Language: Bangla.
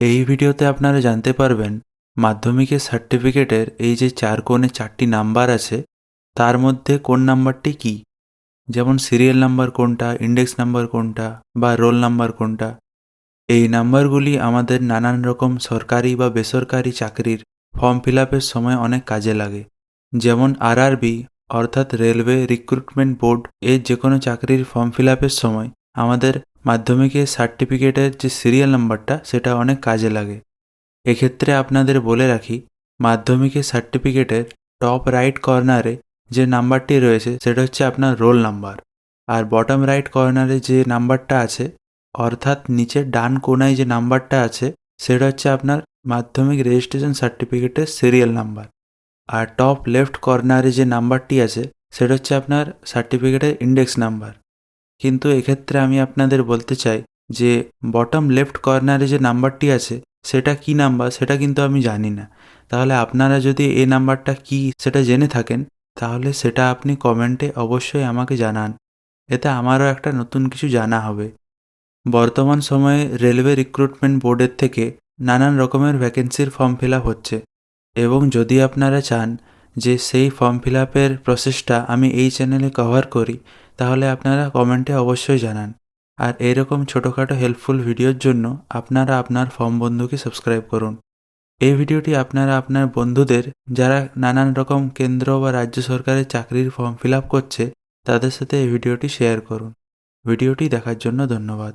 এই ভিডিওতে আপনারা জানতে পারবেন মাধ্যমিকের সার্টিফিকেটের এই যে চার কোণে চারটি নাম্বার আছে, তার মধ্যে কোন নাম্বারটি কি? যেমন সিরিয়াল নাম্বার কোনটা, ইন্ডেক্স নাম্বার কোনটা বা রোল নাম্বার কোনটা? এই নাম্বারগুলি আমাদের নানান রকম সরকারি বা বেসরকারি চাকরির ফর্ম ফিল সময় অনেক কাজে লাগে। যেমন আরআরবি, অর্থাৎ রেলওয়ে রিক্রুটমেন্ট বোর্ড, এর যে কোনো চাকরির ফর্ম ফিল সময় আমাদের মাধ্যমিকের সার্টিফিকেটের যে সিরিয়াল নাম্বারটা সেটা অনেক কাজে লাগে। এক্ষেত্রে আপনাদের বলে রাখি, মাধ্যমিকের সার্টিফিকেটের টপ রাইট কর্নারে যে নাম্বারটি রয়েছে, সেটা হচ্ছে আপনার রোল নাম্বার আর বটম রাইট কর্নারে যে নাম্বারটা আছে, অর্থাৎ নিচের ডান কোনায় যে নাম্বারটা আছে, সেটা হচ্ছে আপনার মাধ্যমিক রেজিস্ট্রেশন সার্টিফিকেটের সিরিয়াল নাম্বার আর টপ লেফট কর্নারে যে নাম্বারটি আছে, সেটা হচ্ছে আপনার সার্টিফিকেটের ইন্ডেক্স নাম্বার কিন্তু এক্ষেত্রে আমি আপনাদের বলতে চাই যে বটম লেফট কর্নারে যে নাম্বারটি আছে, সেটা কি নাম্বার? সেটা কিন্তু আমি জানি না। তাহলে আপনারা যদি এই নাম্বারটা কি সেটা জেনে থাকেন, তাহলে সেটা আপনি কমেন্টে অবশ্যই আমাকে জানান। এতে আমারও একটা নতুন কিছু জানা হবে। বর্তমান সময়ে রেলওয়ে রিক্রুটমেন্ট বোর্ডের থেকে নানান রকমের ভ্যাকেন্সির ফর্ম ফিল হচ্ছে। এবং যদি আপনারা চান যে সেই ফর্ম ফিল আপের প্রসেসটা আমি এই চ্যানেলে কভার করি তাহলে আপনারা কমেন্টে অবশ্যই জানান। আর এরকম ছোটোখাটো হেল্পফুল ভিডিওর জন্য আপনারা আপনার ফর্ম বন্ধুকে সাবস্ক্রাইব করুন। এই ভিডিওটি আপনারা আপনার বন্ধুদের, যারা নানান রকম কেন্দ্র বা রাজ্য সরকারের চাকরির ফর্ম ফিল করছে, তাদের সাথে এই ভিডিওটি শেয়ার করুন। ভিডিওটি দেখার জন্য ধন্যবাদ।